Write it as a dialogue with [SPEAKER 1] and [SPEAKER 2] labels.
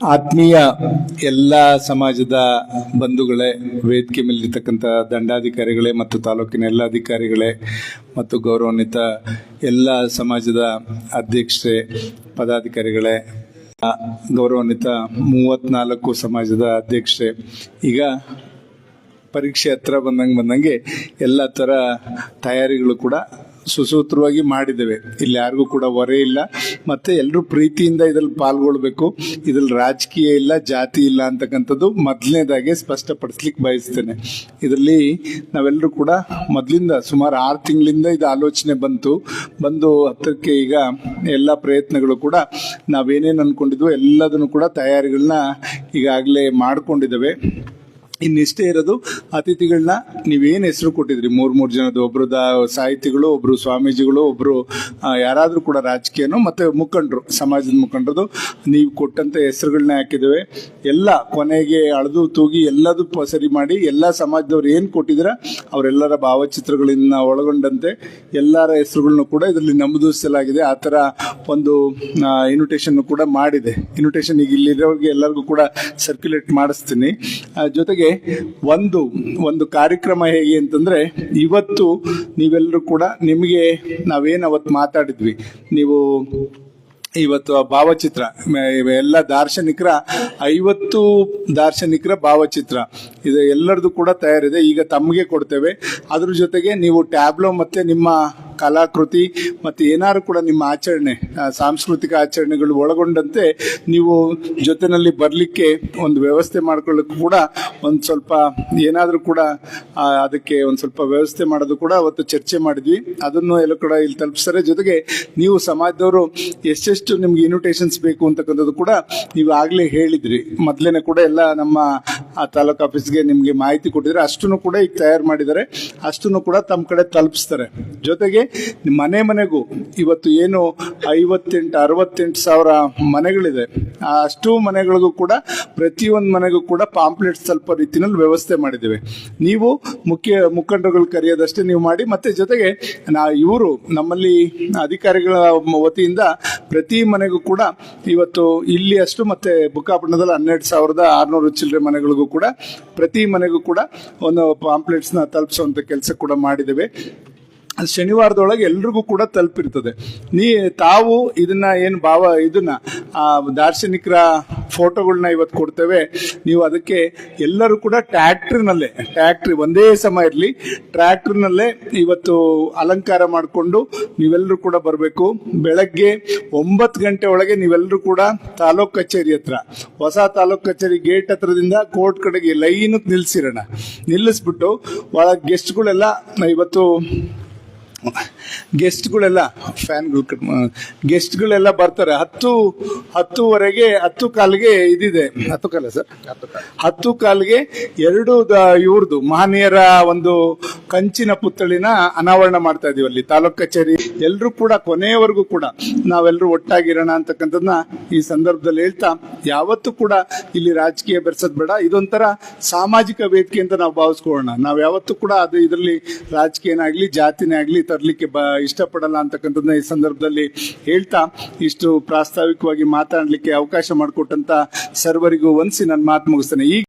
[SPEAKER 1] ಆತ್ಮೀಯ ಎಲ್ಲ ಸಮಾಜದ ಬಂಧುಗಳೇ, ವೇದಿಕೆ ಮೇಲಿರ್ತಕ್ಕಂಥ ದಂಡಾಧಿಕಾರಿಗಳೇ ಮತ್ತು ತಾಲೂಕಿನ ಎಲ್ಲ ಅಧಿಕಾರಿಗಳೇ ಮತ್ತು ಗೌರವಾನ್ವಿತ ಎಲ್ಲ ಸಮಾಜದ ಅಧ್ಯಕ್ಷರೇ, ಪದಾಧಿಕಾರಿಗಳೇ, ಗೌರವಾನ್ವಿತ ಮೂವತ್ನಾಲ್ಕು ಸಮಾಜದ ಅಧ್ಯಕ್ಷರೇ. ಈಗ ಪರೀಕ್ಷೆ ಹತ್ರ ಬಂದಂಗೆ ಬಂದಂಗೆ ಎಲ್ಲ ಥರ ತಯಾರಿಗಳು ಕೂಡ ಸುಸೂತ್ರವಾಗಿ ಮಾಡಿದ್ದೇವೆ. ಇಲ್ಲಿ ಯಾರಿಗೂ ಕೂಡ ಹೊರೆ ಇಲ್ಲ. ಮತ್ತೆ ಎಲ್ಲರೂ ಪ್ರೀತಿಯಿಂದ ಇದ್ರಲ್ಲಿ ಪಾಲ್ಗೊಳ್ಬೇಕು. ಇದ್ರಲ್ಲಿ ರಾಜಕೀಯ ಇಲ್ಲ, ಜಾತಿ ಇಲ್ಲ ಅಂತಕ್ಕಂಥದ್ದು ಮೊದಲನೇದಾಗಿ ಸ್ಪಷ್ಟಪಡಿಸ್ಲಿಕ್ಕೆ ಬಯಸ್ತೇನೆ. ಇದರಲ್ಲಿ ನಾವೆಲ್ಲರೂ ಕೂಡ ಮೊದಲಿಂದ ಸುಮಾರು ಆರು ತಿಂಗಳಿಂದ ಇದು ಆಲೋಚನೆ ಬಂತು. ಬಂದು ಹತ್ತಕ್ಕೆ ಈಗ ಎಲ್ಲ ಪ್ರಯತ್ನಗಳು ಕೂಡ ನಾವೇನೇನು ಅನ್ಕೊಂಡಿದ್ವು ಎಲ್ಲದನ್ನು ಕೂಡ ತಯಾರಿಗಳನ್ನ ಈಗಾಗಲೇ ಮಾಡ್ಕೊಂಡಿದ್ದೇವೆ. ಇನ್ನಿಷ್ಟೇ ಇರೋದು ಅತಿಥಿಗಳನ್ನ ನೀವೇನು ಹೆಸರು ಕೊಟ್ಟಿದ್ರಿ? ಮೂರ್ ಮೂರು ಜನದ ಒಬ್ರು ಸಾಹಿತಿಗಳು ಒಬ್ರು ಸ್ವಾಮೀಜಿಗಳು ಒಬ್ರು ಯಾರಾದರೂ ಕೂಡ ರಾಜಕೀಯನೋ ಮತ್ತೆ ಮುಖಂಡರು ಸಮಾಜದ ಮುಖಂಡರದು ನೀವು ಕೊಟ್ಟಂತ ಹೆಸರುಗಳನ್ನ ಹಾಕಿದ್ದೇವೆ. ಎಲ್ಲ ಕೊನೆಗೆ ಅಳೆದು ತೂಗಿ ಎಲ್ಲದು ಸರಿ ಮಾಡಿ ಎಲ್ಲ ಸಮಾಜದವ್ರು ಏನು ಕೊಟ್ಟಿದ್ರ ಅವರೆಲ್ಲರ ಭಾವಚಿತ್ರಗಳನ್ನ ಒಳಗೊಂಡಂತೆ ಎಲ್ಲರ ಹೆಸರುಗಳನ್ನ ಕೂಡ ಇದರಲ್ಲಿ ನಮೂದಿಸಲಾಗಿದೆ ಆ ಥರ ಒಂದು ಇನ್ವಿಟೇಷನ್ ಕೂಡ ಮಾಡಿದೆ. ಇನ್ವಿಟೇಷನ್ ಈಗ ಇಲ್ಲಿರೋರಿಗೆ ಎಲ್ಲರಿಗೂ ಕೂಡ ಸರ್ಕ್ಯುಲೇಟ್ ಮಾಡಿಸ್ತೀನಿ. ಆ, ಒಂದು ಒಂದು ಕಾರ್ಯಕ್ರಮ ಹೇಗೆ ಅಂತಂದ್ರೆ ಇವತ್ತು ನೀವೆಲ್ಲರೂ ಕೂಡ ನಿಮಗೆ ನಾವೇನು ಅವತ್ತು ಮಾತಾಡಿದ್ವಿ. ನೀವು ಇವತ್ತು ಭಾವಚಿತ್ರ ಎಲ್ಲ ದಾರ್ಶನಿಕರ, ಐವತ್ತು ದಾರ್ಶನಿಕರ ಭಾವಚಿತ್ರ. ಇದು ಎಲ್ಲರದು ಕೂಡ ತಯಾರಿದೆ. ಈಗ ತಮಗೆ ಕೊಡ್ತೇವೆ. ಅದ್ರ ಜೊತೆಗೆ ನೀವು ಟ್ಯಾಬ್ಲೋ ಮತ್ತೆ ನಿಮ್ಮ ಕಲಾಕೃತಿ ಮತ್ತು ಏನಾದ್ರು ಕೂಡ ನಿಮ್ಮ ಆಚರಣೆ ಸಾಂಸ್ಕೃತಿಕ ಆಚರಣೆಗಳು ಒಳಗೊಂಡಂತೆ ನೀವು ಜೊತೆಯಲ್ಲಿ ಬರಲಿಕ್ಕೆ ಒಂದು ವ್ಯವಸ್ಥೆ ಮಾಡ್ಕೊಳ್ಳೋಕೆ ಕೂಡ ಒಂದು ಸ್ವಲ್ಪ ಏನಾದರೂ ಕೂಡ ಅದಕ್ಕೆ ಒಂದು ಸ್ವಲ್ಪ ವ್ಯವಸ್ಥೆ ಮಾಡೋದು ಕೂಡ ಅವತ್ತು ಚರ್ಚೆ ಮಾಡಿದ್ವಿ. ಅದನ್ನು ಎಲ್ಲ ಕೂಡ ಇಲ್ಲಿ ತಲುಪಿಸ್ತಾರೆ. ಜೊತೆಗೆ ನೀವು ಸಮಾಜದವರು ಎಷ್ಟೆಷ್ಟು ನಿಮ್ಗೆ ಇನ್ವಿಟೇಷನ್ಸ್ ಬೇಕು ಅಂತಕ್ಕಂಥದ್ದು ಕೂಡ ನೀವು ಆಗಲೇ ಹೇಳಿದ್ರಿ. ಮೊದಲೇನೆ ಕೂಡ ಎಲ್ಲ ನಮ್ಮ, ಆ, ತಾಲೂಕು ಆಫೀಸ್ಗೆ ನಿಮಗೆ ಮಾಹಿತಿ ಕೊಟ್ಟಿದ್ರೆ ಅಷ್ಟನ್ನು ಕೂಡ ಈಗ ತಯಾರು ಮಾಡಿದ್ದಾರೆ. ಅಷ್ಟನ್ನು ಕೂಡ ತಮ್ಮ ಕಡೆ ತಲುಪಿಸ್ತಾರೆ. ಜೊತೆಗೆ ಮನೆ ಮನೆಗೂ ಇವತ್ತು ಏನು ಐವತ್ತೆಂಟು, ಅರವತ್ತೆಂಟು ಸಾವಿರ ಮನೆಗಳಿದೆ. ಅಷ್ಟು ಮನೆಗಳಿಗೂ ಕೂಡ ಪ್ರತಿಯೊಂದು ಮನೆಗೂ ಕೂಡ ಪಾಂಪ್ಲೆಟ್ ಸ್ವಲ್ಪ ರೀತಿಯಲ್ಲಿ ವ್ಯವಸ್ಥೆ ಮಾಡಿದ್ದೇವೆ. ನೀವು ಮುಖ್ಯ ಮುಖಂಡರುಗಳು ಕರೆಯೋದಷ್ಟೇ ನೀವು ಮಾಡಿ, ಮತ್ತೆ ಜೊತೆಗೆ ನಾ ಇವರು ನಮ್ಮಲ್ಲಿ ಅಧಿಕಾರಿಗಳ ವತಿಯಿಂದ ಪ್ರತಿ ಮನೆಗೂ ಕೂಡ ಇವತ್ತು ಇಲ್ಲಿ ಅಷ್ಟು ಮತ್ತೆ ಬುಕ್ಕಾಪಟ್ಟಣದಲ್ಲಿ ಹನ್ನೆರಡು ಸಾವಿರದ ಆರುನೂರು ಚಿಲ್ಲರೆ ಮನೆಗಳಿಗೂ ಕೂಡ ಪ್ರತಿ ಮನೆಗೂ ಕೂಡ ಒಂದು ಪಾಂಪ್ಲೆಟ್ಸ್ನ ತಲುಪಿಸುವಂಥ ಕೆಲಸ ಕೂಡ ಮಾಡಿದ್ದೇವೆ. ಶನಿವಾರದೊಳಗೆ ಎಲ್ರಿಗೂ ಕೂಡ ತಲುಪಿರ್ತದೆ. ನೀ, ತಾವು ಇದನ್ನ ಏನು ಭಾವ, ಇದನ್ನ ದಾರ್ಶನಿಕರ ಫೋಟೋಗಳನ್ನ ಇವತ್ತು ಕೊಡ್ತೇವೆ. ನೀವು ಅದಕ್ಕೆ ಎಲ್ಲರೂ ಕೂಡ ಟ್ರ್ಯಾಕ್ಟ್ರಿನಲ್ಲೇ ಟ್ರ್ಯಾಕ್ಟ್ರಿ ಒಂದೇ ಸಮ ಇರಲಿ. ಟ್ರ್ಯಾಕ್ಟ್ರಿನಲ್ಲೇ ಇವತ್ತು ಅಲಂಕಾರ ಮಾಡಿಕೊಂಡು ನೀವೆಲ್ಲರೂ ಕೂಡ ಬರಬೇಕು. ಬೆಳಗ್ಗೆ ಒಂಬತ್ತು ಗಂಟೆ ಒಳಗೆ ನೀವೆಲ್ಲರೂ ಕೂಡ ತಾಲೂಕ್ ಕಚೇರಿ ಹತ್ರ, ಹೊಸ ತಾಲೂಕ್ ಕಚೇರಿ ಗೇಟ್ ಹತ್ರದಿಂದ ಕೋರ್ಟ್ ಕಡೆಗೆ ಲೈನ್ ನಿಲ್ಲಿಸಿರೋಣ ನಿಲ್ಲಿಸ್ಬಿಟ್ಟು ಒಳಗೆ ಗೆಸ್ಟ್ಗಳೆಲ್ಲ ಇವತ್ತು ಗೆಸ್ಟ್ಗಳೆಲ್ಲ, ಫ್ಯಾನ್ಗಳು ಗೆಸ್ಟ್ಗಳೆಲ್ಲ ಬರ್ತಾರೆ. ಹತ್ತು, ಹತ್ತುವರೆಗೆ, ಹತ್ತು ಕಾಲಿಗೆ ಇದಿದೆ. ಹತ್ತು ಕಾಲ ಸರ್? ಹತ್ತು ಕಾಲಿಗೆ ಎರಡು ಇವ್ರದ್ದು ಮಹನೀಯರ ಒಂದು ಕಂಚಿನ ಪುತ್ಥಳಿನ ಅನಾವರಣ ಮಾಡ್ತಾ ಇದೀವಿ ಅಲ್ಲಿ. ತಾಲೂಕ್ ಕಚೇರಿ ಎಲ್ಲರೂ ಕೂಡ ಕೊನೆಯವರೆಗೂ ಕೂಡ ನಾವೆಲ್ಲರೂ ಒಟ್ಟಾಗಿರೋಣ ಅಂತಕ್ಕಂಥದ್ದನ್ನ ಈ ಸಂದರ್ಭದಲ್ಲಿ ಹೇಳ್ತಾ, ಯಾವತ್ತೂ ಕೂಡ ಇಲ್ಲಿ ರಾಜಕೀಯ ಬೆರೆಸೋದ್ ಬೇಡ. ಇದೊಂಥರ ಸಾಮಾಜಿಕ ವೇದಿಕೆ ಅಂತ ನಾವು ಭಾವಿಸ್ಕೊಳ್ಳೋಣ. ನಾವು ಯಾವತ್ತೂ ಕೂಡ ಅದು ಇದರಲ್ಲಿ ರಾಜಕೀಯನೇ ಆಗ್ಲಿ, ಜಾತಿನೇ ಆಗಲಿ ತರಲಿಕ್ಕೆ ಬ, ಇಷ್ಟಪಡಲ್ಲ ಅಂತಕ್ಕಂಥದ್ದನ್ನ ಈ ಸಂದರ್ಭದಲ್ಲಿ ಹೇಳ್ತಾ, ಇಷ್ಟು ಪ್ರಾಸ್ತಾವಿಕವಾಗಿ ಮಾತಾಡಲಿಕ್ಕೆ ಅವಕಾಶ ಮಾಡಿಕೊಟ್ಟಂತ ಸರ್ವರಿಗೂ ವಂದಿಸಿ ನನ್ನ ಮಾತು ಮುಗಿಸ್ತೇನೆ. ಈಗ